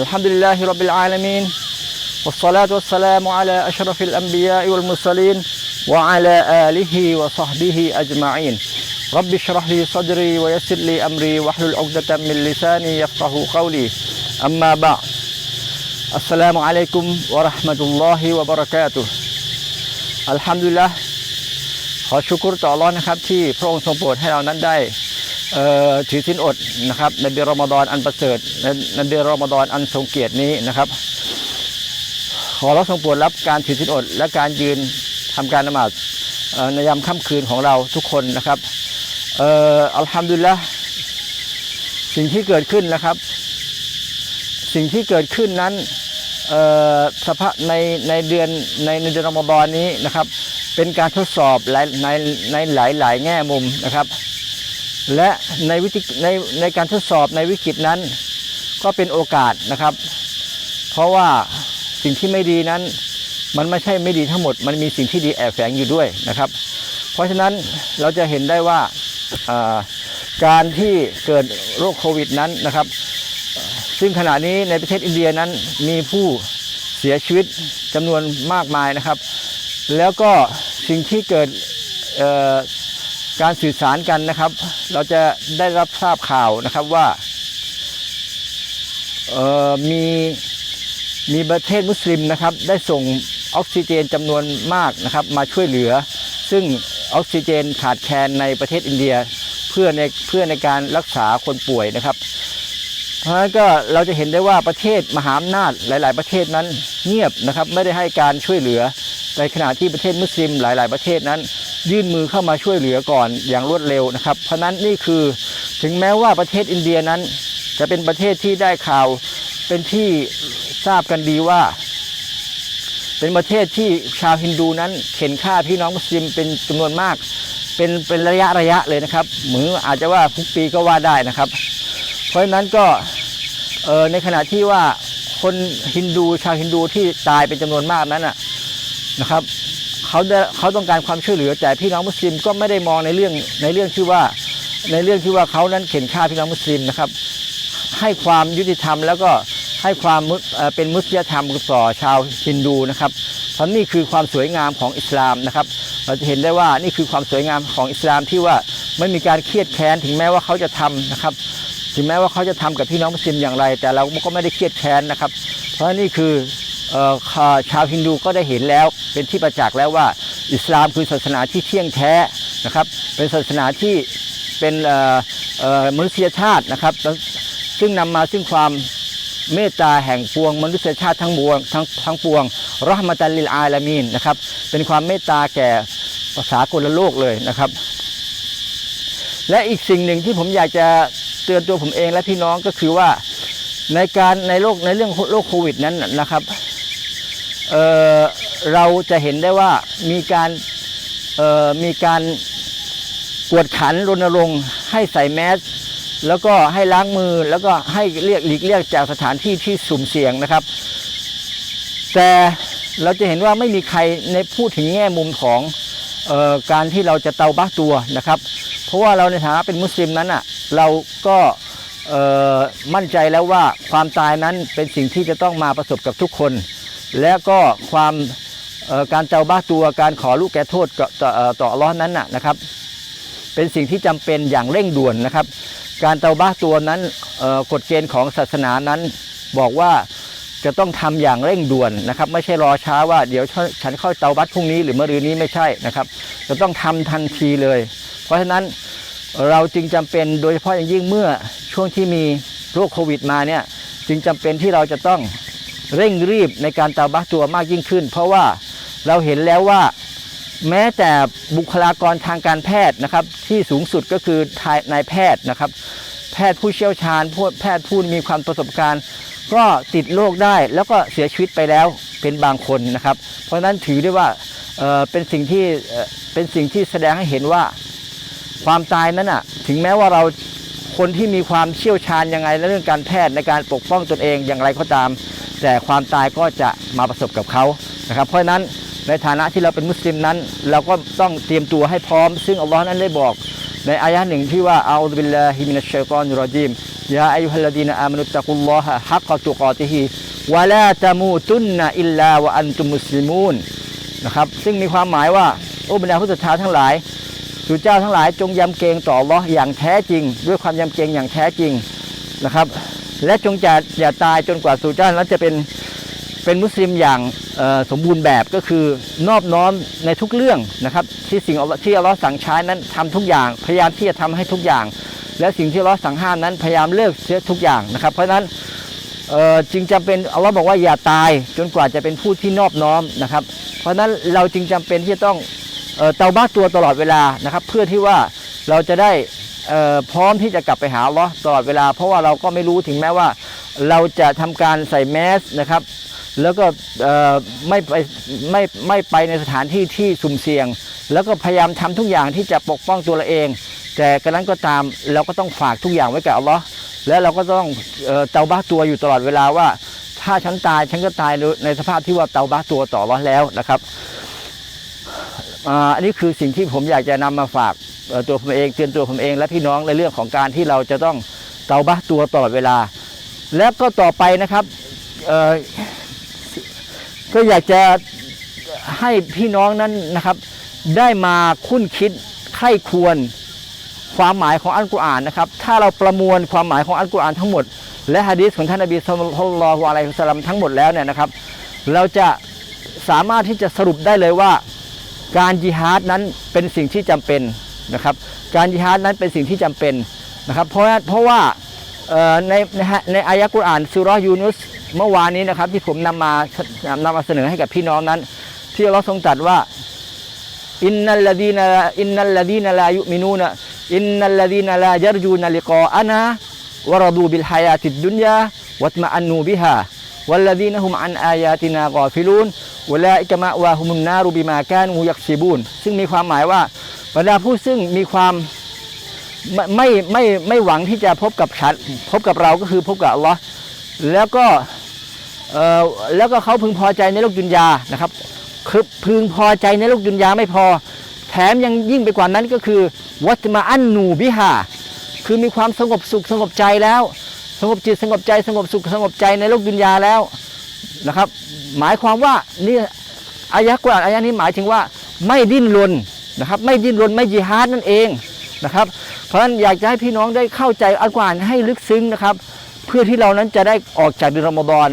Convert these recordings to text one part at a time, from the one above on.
الحمد لله رب العالمين والصلاة والسلام على أشرف الأنبياء والمرسلين وعلى آله وصحبه أجمعين رب اشرح لي صدري ويسر لي أمري واحلل عقدة من لساني يفقه قولي أما بعد السلام عليكم ورحمة الله وبركاته الحمد لله ขอชุกรต่อร้อนนะครับที่พระองค์ทรงโปรดให้เรานั้นได้เอ่อ ถือศีลอดนะครับในเดือนรอมฎอนอันประเสริฐในเดือนรอมฎอนอันทรงเกียรตินี้นะครับ ขอเราทรงโปรดรับการถือศีลอด และการยืนทำการนมาศในยามค่ำคืนของเราทุกคนนะครับเอัลฮัมดุลิลละสิ่งที่เกิดขึ้นนะครับ สิ่งที่เกิดขึ้นนั้นสภาพในในเดือนในในเดือนรอมฎอนนี้นะครับ เป็นการทดสอบหลายในในหลายหลายแง่มุมนะครับ และในวิธีในในการทดสอบในวิกฤตนั้น ก็เป็นโอกาสนะครับ เพราะว่าสิ่งที่ไม่ดีนั้น มันไม่ใช่ไม่ดีทั้งหมด มันมีสิ่งที่ดีแอบแฝงอยู่ด้วยนะครับ เพราะฉะนั้นเราจะเห็นได้ว่าการที่เกิดโรคโควิดนั้นนะครับ ซึ่งขณะนี้ในประเทศอินเดียนั้นมีผู้เสียชีวิตจำนวนมากมายนะครับ แล้วก็สิ่งที่เกิด การสื่อสารกันนะครับ เราจะได้รับทราบข่าวนะครับว่ามีมีประเทศมุสลิมนะครับได้ส่งออกซิเจนจำนวนมากนะครับมาช่วยเหลือ ซึ่งออกซิเจนขาดแคลนในประเทศอินเดียเพื่อในเพื่อในการรักษาคนป่วยนะครับ เพราะฉะนั้นก็เราจะเห็นได้ว่าประเทศมหาอำนาจหลาย ๆ ประเทศนั้นเงียบนะครับไม่ได้ให้การช่วยเหลือในขณะที่ประเทศมุสลิมหลาย ๆ ประเทศนั้น ยื่นมือเข้ามาช่วยเหลือก่อนอย่างรวดเร็วนะครับ เพราะนั้นนี่คือถึงแม้ว่าประเทศอินเดียนั้น จะเป็นประเทศที่ได้ข่าวเป็นที่ทราบกันดีว่า เป็นประเทศที่ชาวฮินดูนั้นเข็นฆ่าพี่น้องมุสลิมเป็นจำนวนมาก เป็นเป็นระยะระยะเลยนะครับหมืออาจจะว่าทุกปีก็ว่าได้นะครับ เพราะฉะนั้นก็เอ่อในขณะที่ว่าคนฮินดูชาวฮินดูที่ตายเป็นจำนวนมากนั้นน่ะนะครับ เขาได้เขาต้องการความช่วยเหลือ แต่พี่น้องมุสลิมก็ไม่ได้มองในเรื่องในเรื่องที่ว่าในเรื่องที่ว่าเขานั้นเข็นฆ่าพี่น้องมุสลิมนะครับ ให้ความยุติธรรมแล้วก็ให้ความเป็นมุสลิมธรรมต่อชาวฮินดูนะครับเพราะนี่คือความสวยงามของอิสลามนะครับ เราจะเห็นได้ว่านี่คือความสวยงามของอิสลามที่ว่าไม่มีการเครียดแค้นถึงแม้ว่าเขาจะทำนะครับ ถึงแม้ว่าเขาจะทำกับพี่น้องมุสลิมอย่างไร แต่เราก็ไม่ได้เครียดแค้นนะครับ เพราะนี่คือ ชาวฮินดูก็ได้เห็นแล้วเป็นที่ประจักษ์แล้วว่าอิสลามคือศาสนาที่เที่ยงแท้นะครับ เป็นศาสนาที่เป็นมนุษยชาตินะครับ ซึ่งนำมาซึ่งความเมตตาแห่งปวงมนุษยชาติทั้งปวงทั้งทั้งปวงรหมตัลลิลอาลามีนนะครับ เป็นความเมตตาแก่ภาษากลโลกเลยนะครับ และอีกสิ่งหนึ่งที่ผมอยากจะเตือนตัวผมเองและพี่น้องก็คือว่าในการในโลกในเรื่องโรคโควิดนั้นนะครับ เเราจะเห็นได้ว่ามีการมีการกวดขันรณรงค์ให้ใส่แมสแล้วก็ให้ล้างมือแล้วก็ให้เรียกหลีกเลี่ยงจากสถานที่ที่สุ่มเสี่ยงนะครับ แต่เราจะเห็นว่าไม่มีใครในพูดถึงแง่มุมของออการที่เราจะเตาบ้าตัวนะครับ เพราะว่าเราในฐานะเป็นมุสลิมนั้นอะเราก็มั่นใจแล้วว่าความตายนั้นเป็นสิ่งที่จะต้องมาประสบกับทุกคน และก็ความการเตาบ้าตัวการขอลูกแก่โทษต่อต่อเอ่อต่ออัลเลอฮ์นั้นนะครับ เป็นสิ่งที่จำเป็นอย่างเร่งด่วนนะครับ การเตาบ้าตัวนั้นกฎเกณฑ์ของศาสนานั้นบอกว่าจะต้องทำอย่างเร่งด่วนนะครับ ไม่ใช่รอช้าว่าเดี๋ยวฉันเข้าเตาบัตพรุ่งนี้หรือมะรืนนี้ไม่ใช่นะครับ จะต้องทำทันทีเลย เพราะฉะนั้นเราจึงจำเป็นโดยเฉพาะอย่างยิ่งเมื่อช่วงที่มีโรคโควิดมาเนี่ยจึงจำเป็นที่เราจะต้อง เร่งรีบในการตาบัตัวมากยิ่งขึ้น เพราะว่าเราเห็นแล้วว่าแม้แต่บุคลากรทางการแพทย์นะครับ ที่สูงสุดก็คือนายแพทย์นะครับ แพทย์ผู้เชี่ยวชาญแพทย์ผู้มีความประสบการณ์ ก็ติดโรคได้แล้วก็เสียชีวิตไปแล้วเป็นบางคนนะครับ เพราะฉะนั้นถือได้ว่าเเป็นสิ่งที่เเป็นสิ่งที่แสดงให้เห็นว่าความตายนั้นอะถึงแม้ว่าเราคนที่มีความเชี่ยวชาญยังไงในเรื่องการแพทย์ในการปกป้องตนเองอย่างไรก็ตาม แต่ความตายก็จะมาประสบกับเขานะครับ เพราะฉะนั้นในฐานะที่เราเป็นมุสลิมนั้น เราก็ต้องเตรียมตัวให้พร้อม ซึ่งอัลลอฮ์นั้นได้บอก ในอายะห์หนึ่งที่ว่าอัลลอฮฺบิลลาฮิมินัชชัยตอนรอจิมยาอายุฮัลลดีนอามานุตตะกุลลอฮะฮักกตุกอติฮิวะลาตะมูตุนนะอิลลาวะอันตุมุสลิมูนนะครับซึ่งมีความหมายว่าโอ้บรรดาผู้ศรัทธาทั้งหลายสู่เจ้าทั้งหลายจงยำเกรงต่ออัลลอฮ์อย่างแท้จริง ด้วยความยำเกรงอย่างแท้จริงนะครับ และจงจะอย่าตายจนกว่าสู่เจ้านั้นจะเป็นเป็นมุสลิมอย่างสมบูรณ์แบบก็คือนอบน้อมในทุกเรื่องนะครับ ที่สิ่งที่อัลเลอฮ์สั่งใช้นั้นทำทุกอย่าง พยายามที่จะทำให้ทุกอย่าง และสิ่งที่อัลเลอฮ์สั่งห้ามนั้นพยายามเลิกเสียทุกอย่างนะครับ เพราะฉะนั้นจึงจำเป็นอัลเลอฮ์บอกว่าอย่าตายจนกว่าจะเป็นผู้ที่นอบน้อมนะครับ เพราะฉะนั้นเราจึงจำเป็นที่จะต้องเตาบ้าตัวตลอดเวลานะครับ เพื่อที่ว่าเราจะได้ พร้อมที่จะกลับไปหาลเลอตลอดเวลา เพราะว่าเราก็ไม่รู้ถึงแม้ว่า เราจะทำการใส่แมสนะครับแล้วก็ไม่ไปไม่ไม่ไปในสถานที่ที่สุ่มเสี่ยง แล้วก็พยายามทำทุกอย่างที่จะปกป้องตัวเราเอง แต่กระนั้นก็ตามเราก็ต้องฝากทุกอย่างไว้กับอัลลอฮ์และเราก็ต้องเตาบ้าตัวอยู่ตลอดเวลาว่า ถ้าฉันตายฉันก็ตายในสภาพที่ว่าเตาบ้าตัวต่ออัลลอแล้วนะครับอันนี้คือสิ่งที่ผมอยากจะนำมาฝาก ตัวผมเองเตือนตัวผมเอง และพี่น้องในเรื่องของการที่เราจะต้องเตาบ้าตัวตลอดเวลา แล้วก็ต่อไปนะครับก็อยากจะให้พี่น้องนั้นนะครับ ได้มาคุ้นคิดไข้ควรความหมายของอัลกุรอานนะครับ ถ้าเราประมวลความหมายของอัลกุรอานทั้งหมด และฮะดีษของท่านนบีสุลต่านละฮ์อะลัยฮิสัลลัมทั้งหมดแล้วเนี่ยนะครับ เราจะสามารถที่จะสรุปได้เลยว่า การยิฮาดนั้นเป็นสิ่งที่จำเป็น นะครับ การยิฮาดนั้นเป็นสิ่งที่จำเป็นนะครับ เพราะเพราะว่าในในในอายะกุรอานสุราะห์ยูนุสเมื่อวานนี้นะครับ ที่ผมนำมานำมาเสนอให้กับพี่น้องนั้น ที่เราทรงตรัสว่าอินนัลลดีนอินนัลลดีนลายุมินูนะอินนัลลดีนลายัรจูนลิกออานะวรดูบิลฮายาติดดุนยาวัตมาอันนูบิฮาวัลลดีนฮุมอันอายาตินากอฟิลูนวะลาอิกมะวาฮุมุนนารุบิมาแกนูยักซิบูนซึ่งมีความหมายว่า บรรดาผู้ซึ่งมีความไม่ไม่ไม่ไม่หวังที่จะพบกับฉันพบกับเราก็คือพบกับอัลลอฮ์แล้วก็แล้วก็เขาพึงพอใจในโลกดุนยานะครับคือพึงพอใจในโลกดุนยาไม่พอ แถมยังยิ่งไปกว่านั้นก็คือ วัตมาอันนูบิฮาคือมีความสงบสุขสงบใจแล้ว สงบจิตสงบใจสงบสุขสงบใจในโลกดุนยาแล้วนะครับ หมายความว่านี่อายะกุรอาอายะนี้หมายถึงว่าไม่ดิ้นรน นะครับ ไม่ดิ้นรนไม่ยิฮาดนั่นเองนะครับ เพราะฉะนั้นอยากจะให้พี่น้องได้เข้าใจอัลกุรอานให้ลึกซึ้งนะครับ เพื่อที่เรานั้นจะได้ออกจากเดือนรอมฎอน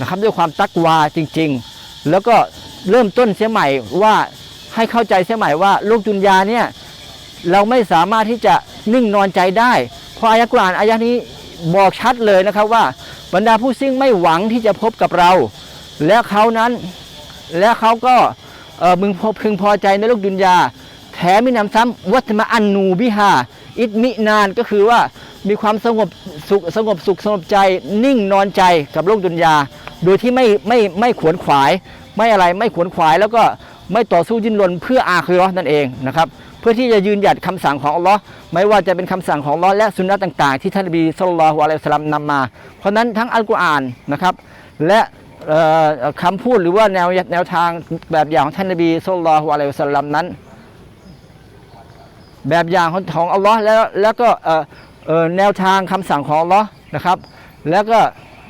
นะครับ ด้วยความตักวาจริง ๆ แล้วก็เริ่มต้นเสียใหม่ว่าให้เข้าใจเสียใหม่ว่าโลกดุนยาเนี่ยเราไม่สามารถที่จะนิ่งนอนใจได้ เพราะอายะกุรอานอายะนี้บอกชัดเลยนะครับว่าบรรดาผู้ซึ่งไม่หวังที่จะพบกับเรา และเขานั้นและเขาก็ เออมึงพอพึงพอใจในโลกดุนยา แถมมีนำซ้ำวัตมาอันนูบิฮาอิดมินานก็คือว่ามีความสงบสุขสงบสุขสงบใจนิ่งนอนใจกับโลกดุนยา โดยที่ไม่ไม่ไม่ขวนขวาย ไม่อะไรไม่ขวนขวาย แล้วก็ไม่ต่อสู้ดิ้นรนเพื่ออาคิราะห์นั่นเองนะครับเพื่อที่จะยืนหยัดคำสั่งของอัลลอฮ์ไม่ว่าจะเป็นคำสั่งของอัลลอฮ์และสุนนะต่าง ๆ ที่ท่านบีสุลต่านละฮ์อะลัยฮิสลลัมนำมา เพราะนั้นทั้งอัลกุรอานนะครับและ คำพูดหรือว่าแนวแนวทางแบบอย่างของท่านนบีสุลต่านฮ์อะลัยฮิวะสัลลัมนั้น แบบอย่างของของอัลลอฮ์แล้วแล้วก็แนวทางคำสั่งของอัลลอฮ์นะครับ แล้วก็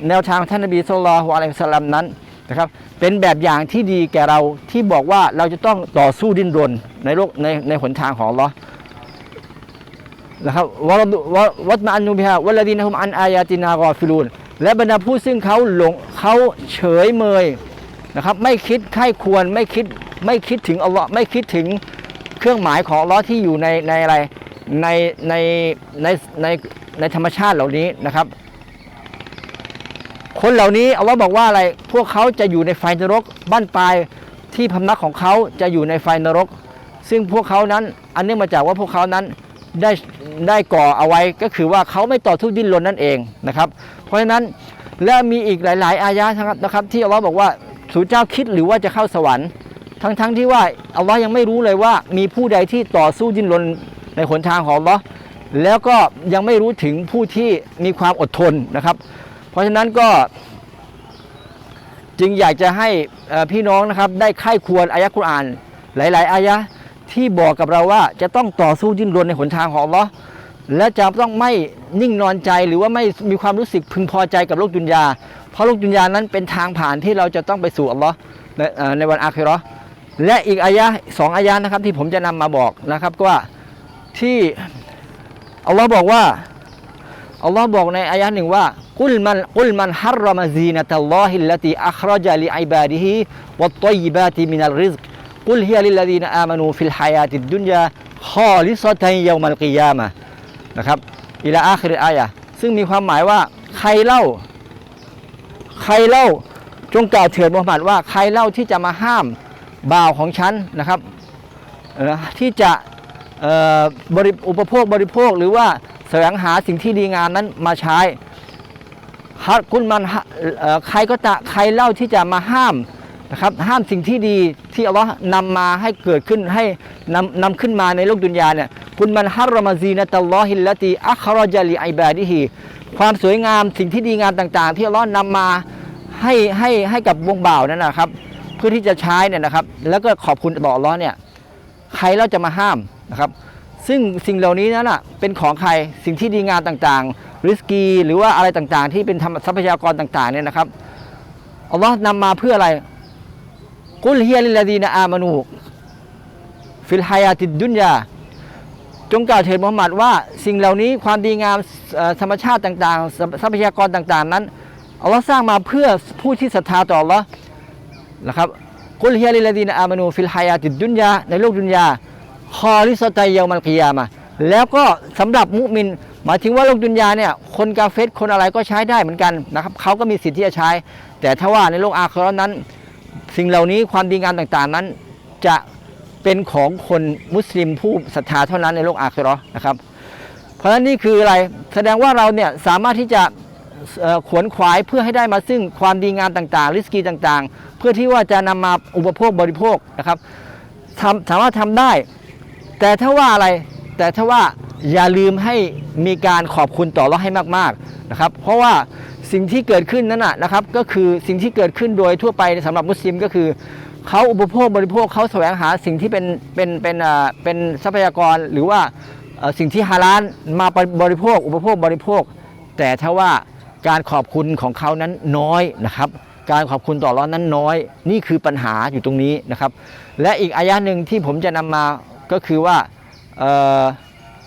แนวทางท่านนบีสุลต่านฮ์อะลัยฮิวะสัลลัมนั้นนะครับเป็นแบบอย่างที่ดีแก่เราที่บอกว่าเราจะต้องต่อสู้ดิ้นรนในโลกในในหนทางของอัลลอฮ์นะครับวะรดุวะวัตมาอันนูบิฮาวัลลดีนะฮุมอันอายาตินากอฟิลูน และบรรดาผู้ซึ่งเขาหลงเขาเฉยเมยนะครับ ไม่คิดใคร่ควรไม่คิดไม่คิดถึงอัลลอฮ์ไม่คิดถึงเครื่องหมายของลเลอที่อยู่ในในอะไรในในในในในธรรมชาติเหล่านี้นะครับ คนเหล่านี้อัลลอฮ์บอกว่าอะไรพวกเขาจะอยู่ในไฟนรกบ้านปลายที่พำนักของเขาจะอยู่ในไฟนรก ซึ่งพวกเขานั้นอันเนื่องมาจากว่าพวกเขานั้นได้ได้ก่อเอาไว้ก็คือว่าเขาไม่ต่อทุกดิ้นรนนั่นเองนะครับ เพราะฉะนั้นและมีอีกหลาย ๆ อายะนะครับนะครับที่อัลลอฮ์บอกว่าสูเจ้าคิดหรือว่าจะเข้าสวรรค์ ทั้งๆทที่ว่าอัลลอฮ์ยังไม่รู้เลยว่า มีผู้ใดที่ต่อสู้ดิ้นรนในหนทางของอัลลอฮ์แล้วก็ยังไม่รู้ถึงผู้ที่มีความอดทนนะครับ เพราะฉะนั้นก็จึงอยากจะให้พี่น้องนะครับได้ไข้ควรอายะกุรอาน หลาย ๆ อายะที่บอกกับเราว่าจะต้องต่อสู้ดิ้นรนในหนทางของอัลลอฮ์ และจะต้องไม่นิ่งนอนใจหรือว่าไม่มีความรู้สึกพึงพอใจกับโลกดุนยา เพราะโลกดุนยานั้นเป็นทางผ่านที่เราจะต้องไปสู่อัลลอฮ์ในวันอาคิราะห์และอีกอายะห์สองอายะห์นะครับที่ผมจะนำมาบอกนะครับก็ว่าที่อัลลอฮ์บอกว่าอัลลอฮ์บอกในอายะห์หนึ่งว่ากุลมันกุลมันฮัรรมซีนตัลลอฮิลลตีอัครจลิอิบาดิฮิวัตตยบาติมินัลริซกกุลฮิยลิลลดีนอามานูฟิลฮายาติดดุนยาขอลิซอตัยยามัลกิยามะ นะครับอิลาอาคิรอายะซึ่งมีความหมายว่าใครเล่า ใครเล่าจงกล่าวเถิดมุฮัมมัดว่าใครเล่าที่จะมาห้ามบ่าวของฉันนะครับที่จะบริอุปโภคบริโภคหรือว่าแสวงหาสิ่งที่ดีงามนั้นมาใช้ฮัดกุลมันใครก็ตะใครเล่าที่จะมาห้าม นะครับห้ามสิ่งที่ดีที่อัลลอฮ์นำมาให้เกิดขึ้นให้นำนำขึ้นมาในโลกดุนยาเนี่ยกุลมันฮัรรมซีนตัลลอฮิลลตีอัครจลิอิบาดิฮิความสวยงามสิ่งที่ดีงามต่างๆ ที่อัลลอฮ์นำมาให้ให้ให้กับวงบ่าวนั่นนะครับเพื่อที่จะใช้เนี่ยนะครับ แล้วก็ขอบคุณต่ออัลลอฮ์เนี่ยใครเราจะมาห้ามนะครับ ซึ่งสิ่งเหล่านี้นั้นอะเป็นของใครสิ่งที่ดีงามต่างๆริสกี หรือว่าอะไรต่างๆ ที่เป็นทรัพยากรต่างๆเนี่ยนะครับอัลลอฮ์นำมาเพื่ออะไร กุลเฮียลิลลาดีนาอามานูฟิลฮายาติดดุนยาจงกล่าวเถิดมุฮัมมัดว่าสิ่งเหล่านี้ความดีงามธรรมชาติต่างๆ ทรัพยากรต่างๆ นั้นอัลลอฮ์สร้างมาเพื่อผู้ที่ศรัทธาต่ออัลลอฮ์นะครับกุลฮิยลิลลดีนอามานูฟิลฮายาติดดุนยาในโลกดุนยาคอลิสตัยเยามัลกิยามะแล้วก็สำหรับมุมิน หมายถึงว่าโลกดุนยาเนี่ยคนกาเฟตคนอะไรก็ใช้ได้เหมือนกันนะครับเขาก็มีสิทธิ์ที่จะใช้ แต่ถ้าว่าในโลกอาครานั้น สิ่งเหล่านี้ความดีงามต่างๆนั้น จะเป็นของคนมุสลิมผู้ศรัทธาเท่านั้นในโลกอาครานะครับ เพราะฉะนั้นนี่คืออะไรแสดงว่าเราเนี่ยสามารถที่จะขวนขวายเพื่อให้ได้มาซึ่งความดีงามต่างๆ ริสกีต่างๆ เพื่อที่ว่าจะนำมาอุปโภคบริโภคนะครับทำสามารถทำได้ แต่ถ้าว่าอะไรแต่ถ้าว่าอย่าลืมให้มีการขอบคุณต่อเราให้มากๆนะครับ เพราะว่า สิ่งที่เกิดขึ้นนั้นนะนะครับ ก็คือสิ่งที่เกิดขึ้นโดยทั่วไปสำหรับมุสลิมก็คือเขาอุปโภคบริโภคเขาแสวงหาสิ่งที่เป็นเป็นเป็นเอ่อเป็นทรัพยากรหรือว่าสิ่งที่ฮาลาลมาบริโภค อุปโภคบริโภค แต่ถ้าว่าการขอบคุณของเขานั้นน้อยนะครับการขอบคุณต่อร้อนนั้นน้อย นี่คือปัญหาอยู่ตรงนี้นะครับ และอีกอายะหนึ่งที่ผมจะนำมาก็คือว่า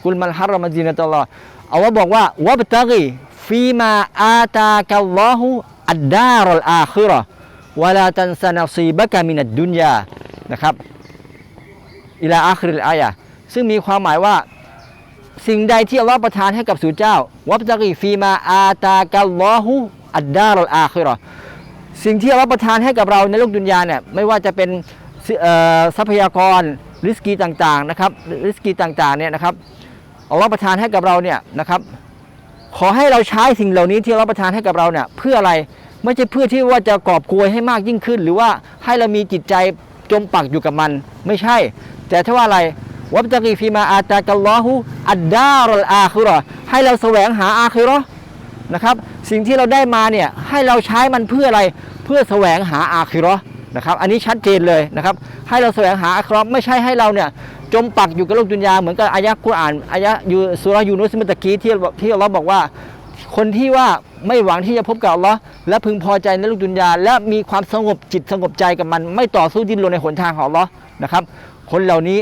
กุลมันฮารรมจีนตลอดเอาว่าบอกว่าวับตะกี ฟีมาอาตากัลลอฮุอัดดารอลอาคิราะห์วลาตันซานาซีบะกะมินัดดุนยานะครับอิลาอาคริลอายะซึ่งมีความหมายว่าสิ่งใดที่อัลลอฮ์ประทานให้กับสู่เจ้า วับตะกีฟีมาอาตากัลลอฮุอัดดารอลอาคิราะสิ่งที่อัลลอฮ์ประทานให้กับเราในโลกดุนยาเนี่ยไม่ว่าจะเป็นทรัพยากรริสกีต่างๆนะครับริสกีต่างๆเนี่ยนะครับอัลลอฮ์ประทานให้กับเราเนี่ยนะครับ ขอให้เราใช้สิ่งเหล่านี้ที่เราประทานให้กับเราเนี่ยเพื่ออะไรไม่ใช่เพื่อที่ว่าจะกอบโกยให้มากยิ่งขึ้น หรือว่าให้เรามีจิตใจจมปักอยู่กับมัน ไม่ใช่ แต่ถ้าว่าอะไรวับตะกีฟีมาอาตากัลลอฮุอัดดารอลอาคิเราะห์ให้เราแสวงหาอาคิเราะห์นะครับ สิ่งที่เราได้มาเนี่ยให้เราใช้มันเพื่ออะไรเพื่อแสวงหาอาคิเราะห์นะครับ อันนี้ชัดเจนเลยนะครับ ให้เราแสวงหาอาคราะห์ไม่ใช่ให้เราเนี่ย จมปักอยู่กับโลกดุนยาเหมือนกับอายะกุรอานอายะยูสุราะยูนุสเมื่อตะกี้ที่ที่อัลลอฮ์บอกว่า คนที่ว่าไม่หวังที่จะพบกับอัลลอฮ์และพึงพอใจในโลกดุนยา และมีความสงบจิตสงบใจกับมัน ไม่ต่อสู้ดิ้นรนในหนทางของอัลลอฮ์นะครับ คนเหล่านี้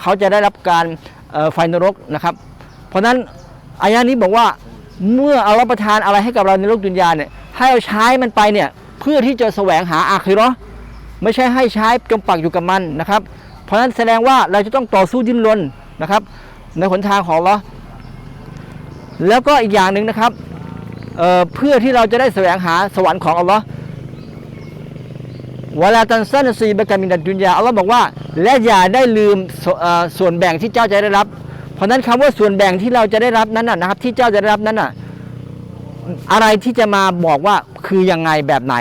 เขาจะได้รับการไฟนรกนะครับ เพราะฉะนั้นอายะนี้บอกว่าเมื่ออัลลอฮ์ประทานอะไรให้กับเราในโลกดุนยาเนี่ยให้เราใช้มันไปเนี่ยเพื่อที่จะแสวงหาอาคิราะห์ไม่ใช่ให้ใช้จมปักอยู่กับมันนะครับ เพราะฉะนั้นแสดงว่าเราจะต้องต่อสู้ดิ้นรนนะครับ ในหนทางของอัลลอฮ์แล้วก็อีกอย่างหนึ่งนะครับเเพื่อที่เราจะได้แสวงหาสวรรค์ของอัลลอฮ์เวลาตันซันซีบกามินัดดุนยาอัลลอฮ์บอกว่า และอย่าได้ลืมสเอ่อส่วนแบ่งที่เจ้าจะได้รับ เพราะฉะนั้นคำว่าส่วนแบ่งที่เราจะได้รับนั้นนะครับ ที่เจ้าจะได้รับนั้นน่ะอะไรที่จะมาบอกว่าคือยังไงแบบไหน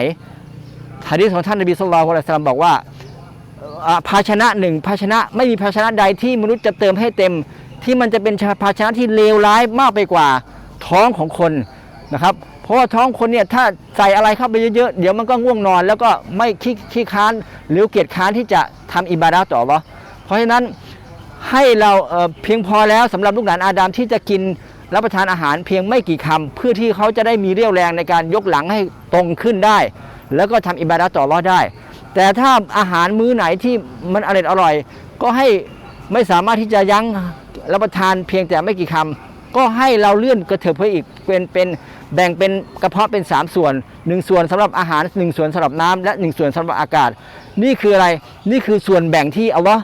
ฮะดีษของท่านนบีสุลต่านละสัลลัมบอกว่า ภาชนะหนึ่งภาชนะไม่มีภาชนะใดที่มนุษย์จะเติมให้เต็ม ที่มันจะเป็นภาชนะที่เลวร้ายมากไปกว่าท้องของคนนะครับ เพราะว่าท้องคนเนี่ยถ้าใส่อะไรเข้าไปเยอะๆ เดี๋ยวมันก็ง่วงนอน แล้วก็ไม่ขี้ขี้ค้านหรือเกียจค้านที่จะทำอิบาดะต่ออัลเลาะเพราะฉะนั้นให้เราเเพียงพอแล้วสำหรับลูกหลานอาดามที่จะกินรับประทานอาหารเพียงไม่กี่คำเพื่อที่เขาจะได้มีเรี่ยวแรงในการยกหลังให้ตรงขึ้นได้ แล้วก็ทำอิบาดะต่ออัลเลอฮ์ได้ แต่ถ้าอาหารมื้อไหนที่มันอร่อยอร่อย ก็ให้ไม่สามารถที่จะยั้งรับประทานเพียงแต่ไม่กี่คำก็ให้เราเลื่อนกระเถิบไปอีกเป็นเป็นแบ่งเป็นกระเพาะเป็น 3 ส่วน 1 ส่วนสำหรับอาหาร 1 ส่วนสำหรับน้ำและ 1 ส่วนสำหรับอากาศ นี่คืออะไรนี่คือส่วนแบ่งที่อัลลอฮ์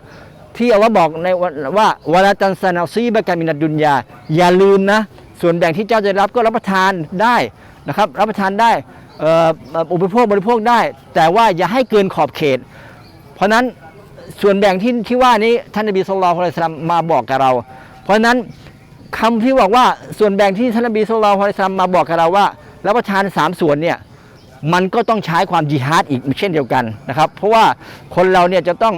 ที่อัลลอฮ์บอกในวันว่าวลาตันซานาซีบะกามินัดดุนยาอย่าลืมนะ ส่วนแบ่งที่เจ้าจะรับก็รับประทานได้นะครับ รับประทานได้ อุปโภคบริโภคได้ แต่ว่าอย่าให้เกินขอบเขต เพราะนั้นส่วนแบ่งที่ที่ว่านี้ท่านนบีสุลต่านละสลัมมาบอกกับเรา เพราะนั้นคำที่บอกว่าส่วนแบ่งที่ท่านนบีสุลต่านละสลัมมาบอกกับเราว่ารับประทานสามส่วนเนี่ยมันก็ต้องใช้ความจิฮาดอีกเช่นเดียวกันนะครับ เพราะว่าคนเราเนี่ยจะต้อง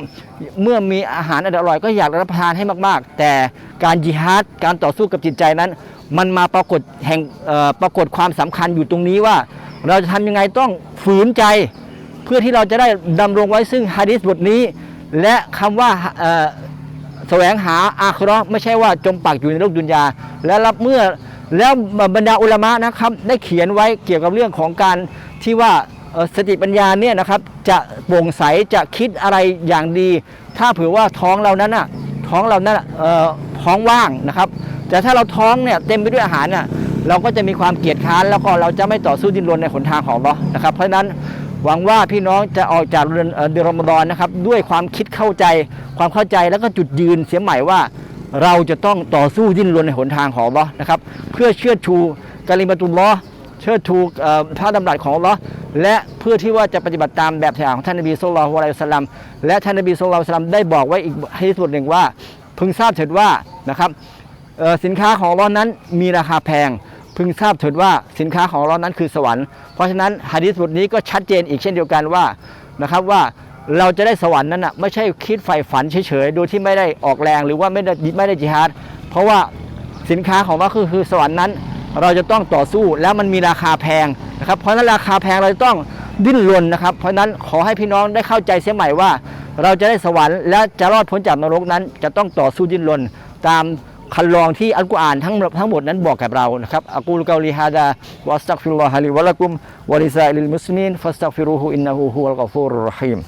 เมื่อมีอาหารอร่อยก็อยากรับประทานให้มาก ๆ แต่การจิฮาดการต่อสู้กับจิตใจนั้น มันมาปรากฏแห่งปรากฏความสำคัญอยู่ตรงนี้ว่า เราจะทำยังไงต้องฝืนใจ เพื่อที่เราจะได้ดำรงไว้ซึ่งฮะดิษบทนี้ และคำว่าแสวงหาอาคราะห์ไม่ใช่ว่าจมปักอยู่ในโลกดุนยา และรับเมื่อแล้วบรรดาอุลามะนะครับ ได้เขียนไว้เกี่ยวกับเรื่องของการที่ว่าสติปัญญาเนี่ยนะครับจะโปร่งใสจะคิดอะไรอย่างดี ถ้าเผื่อว่าท้องเรานั้นน่ะท้องเรานั้นน่ะท้องว่างนะครับ แต่ถ้าเราท้องเนี่ยเต็มไปด้วยอาหารน่ะ เราก็จะมีความเกียจค้านแล้วก็เราจะไม่ต่อสู้ดิ้นรนในหนทางของเรานะครับเพราะฉะนั้นหวังว่าพี่น้องจะออกจากเดือนเอ่อเดือนรอมฎอนนะครับด้วยความคิดเข้าใจความเข้าใจแล้วก็จุดยืนเสียใหม่ว่า เราจะต้องต่อสู้ดิ้นรนในหนทางของเรานะครับเพื่อเชื่อชูกาลิมาตุลลอเชื่อชูพระดำรัสของเราและเพื่อที่ว่าจะปฏิบัติตามแบบอย่างของท่านนบีสุลต่านละสัลลัมและท่านนบีสุลต่านละสัลลัมได้บอกไว้อีกให้สุดหนึ่งว่า พึงทราบเถิดว่านะครับสินค้าของเรานั้นมีราคาแพง พึงทราบเถิดว่าสินค้าของเรานั้นคือสวรรค์ เพราะฉะนั้นฮะดิษบทนี้ก็ชัดเจนอีกเช่นเดียวกันว่านะครับว่าเราจะได้สวรรค์นั้นอะไม่ใช่คิดใฝ่ฝันเฉยๆ โดยที่ไม่ได้ออกแรงหรือว่าไม่ได้ไม่ได้จิฮาดเพราะว่าสินค้าของเราคือคือสวรรค์นั้น เราจะต้องต่อสู้แล้วมันมีราคาแพงนะครับ เพราะนั้นราคาแพงเราจะต้องดิ้นรนนะครับ เพราะนั้นขอให้พี่น้องได้เข้าใจเสียใหม่ว่า เราจะได้สวรรค์และจะรอดพ้นจากนรกนั้น จะต้องต่อสู้ดิ้นรนตาม คันลองที่อัลกุรอานทั้งหมดทั้งหมดนั้นบอกกับเรานะครับอักูลกาลีฮาดาวัสตักฟิรุลลอฮะลิวะลักุมวะลิซาอิลิลมุสลิมีนฟัสตักฟิรูฮูอินนะฮูฮุวัลกัฟูรุรรฮีม